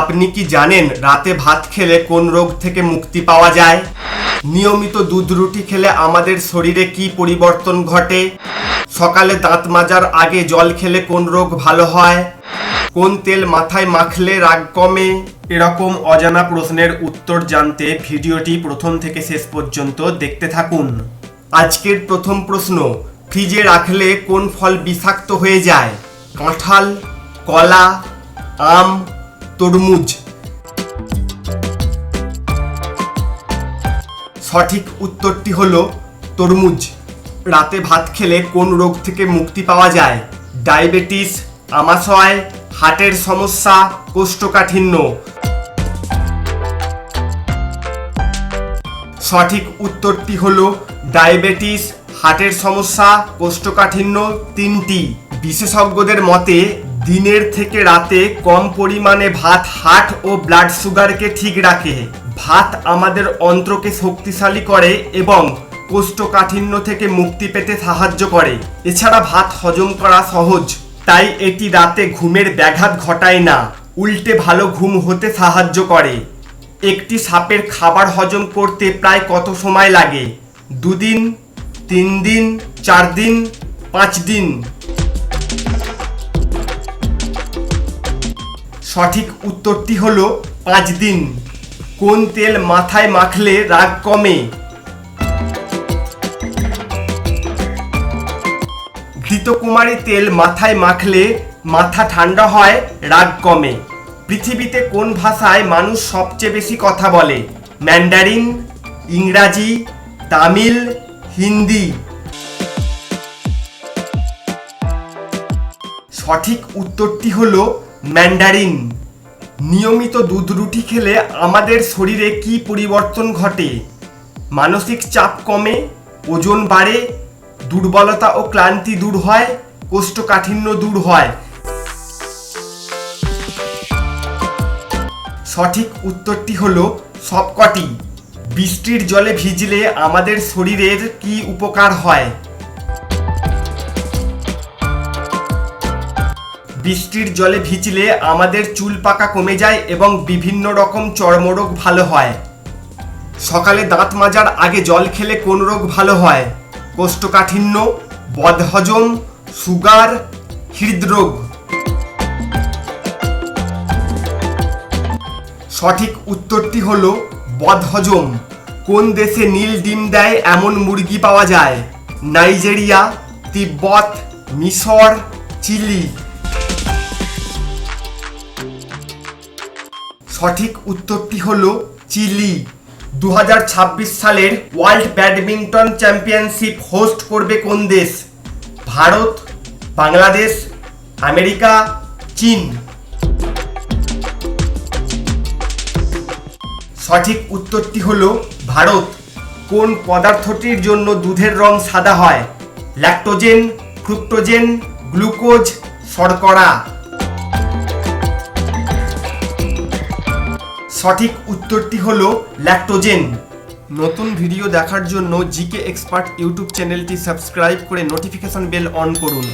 আপনি কি জানেন রাতে ভাত খেলে কোন রোগ থেকে মুক্তি পাওয়া যায়? নিয়মিত দুধ রুটি খেলে আমাদের শরীরে কি পরিবর্তন ঘটে? সকালে দাঁত মাজার আগে জল খেলে কোন রোগ ভালো হয়? কোন তেল মাথায় মাখলে রাগ কমে? এরকম অজানা প্রশ্নের উত্তর জানতে ভিডিওটি প্রথম থেকে শেষ পর্যন্ত দেখতে থাকুন। আজকের প্রথম প্রশ্ন, ফ্রিজে রাখলে কোন ফল বিষাক্ত হয়ে যায়? কাঁঠাল, কলা, আম তরমুজ। সঠিক উত্তরটি হল তরমুজ। রাতে ভাত খেলে কোন রোগ থেকে মুক্তি পাওয়া যায়? ডায়াবেটিস, আমাশয়, হার্টের সমস্যা, কোষ্ঠকাঠিন্য। সঠিক উত্তরটি হল ডায়াবেটিস, হার্টের সমস্যা, কোষ্ঠকাঠিন্য তিনটি। বিশেষজ্ঞদের মতে দিনের থেকে রাতে কম পরিমাণে ভাত হার্ট ও ব্লাড সুগারকে ঠিক রাখে। ভাত আমাদের অন্ত্রকে শক্তিশালী করে এবং কোষ্ঠকাঠিন্য থেকে মুক্তি পেতে সাহায্য করে। এছাড়া ভাত হজম করা সহজ, তাই এটি রাতে ঘুমের ব্যাঘাত ঘটায় না, উল্টে ভালো ঘুম হতে সাহায্য করে। একটি সাপের খাবার হজম করতে প্রায় কত সময় লাগে? দুদিন তিন দিন চার দিন পাঁচ দিন সঠিক উত্তরটি হলো পাঁচ দিন। কোন তেল মাথায় মাখলে রাগ কমে? ঘৃতকুমারী তেল মাথায় মাখলে মাথা ঠান্ডা হয়, রাগ কমে। পৃথিবীতে কোন ভাষায় মানুষ সবচেয়ে বেশি কথা বলে? ম্যান্ডারিন, ইংরাজি, তামিল, হিন্দি। সঠিক উত্তরটি হলো ম্যান্ডারিন। নিয়মিত দুধ রুটি খেলে আমাদের শরীরে কি পরিবর্তন ঘটে? মানসিক চাপ কমে, ওজন বাড়ে, দুর্বলতা ও ক্লান্তি দূর হয়, কোষ্ঠকাঠিন্য দূর হয়। সঠিক উত্তরটি হলো সবকটি। বৃষ্টির জলে ভিজলে আমাদের শরীরের কি উপকার হয়? বৃষ্টির জলে ভিজলে আমাদের চুল পাকা কমে যায় এবং বিভিন্ন রকম চর্মরোগ ভালো হয়। সকালে দাঁত মাজার আগে জল খেলে কোন রোগ ভালো হয়? কোষ্ঠকাঠিন্য, বদহজম, সুগার, হৃদরোগ। সঠিক উত্তরটি হল বদহজম। কোন দেশে নীল ডিম দেয় এমন মুরগি পাওয়া যায়? নাইজেরিয়া, তিব্বত, মিশর, চিলি। সঠিক উত্তরটি হলো চিলি। দু হাজার ছাব্বিশ সালের ওয়ার্ল্ড ব্যাডমিন্টন চ্যাম্পিয়নশিপ হোস্ট করবে কোন দেশ? ভারত, বাংলাদেশ, আমেরিকা, চীন। সঠিক উত্তরটি হলো ভারত। কোন পদার্থটির জন্য দুধের রং সাদা হয়? ল্যাক্টোজেন, ফ্রুক্টোজেন, গ্লুকোজ, শর্করা। সঠিক উত্তরটি হলো ল্যাক্টোজেন নতুন ভিডিও দেখার জন্য জিকে এক্সপার্ট ইউটিউব চ্যানেলটি সাবস্ক্রাইব করে নোটিফিকেশন বেল অন করুন।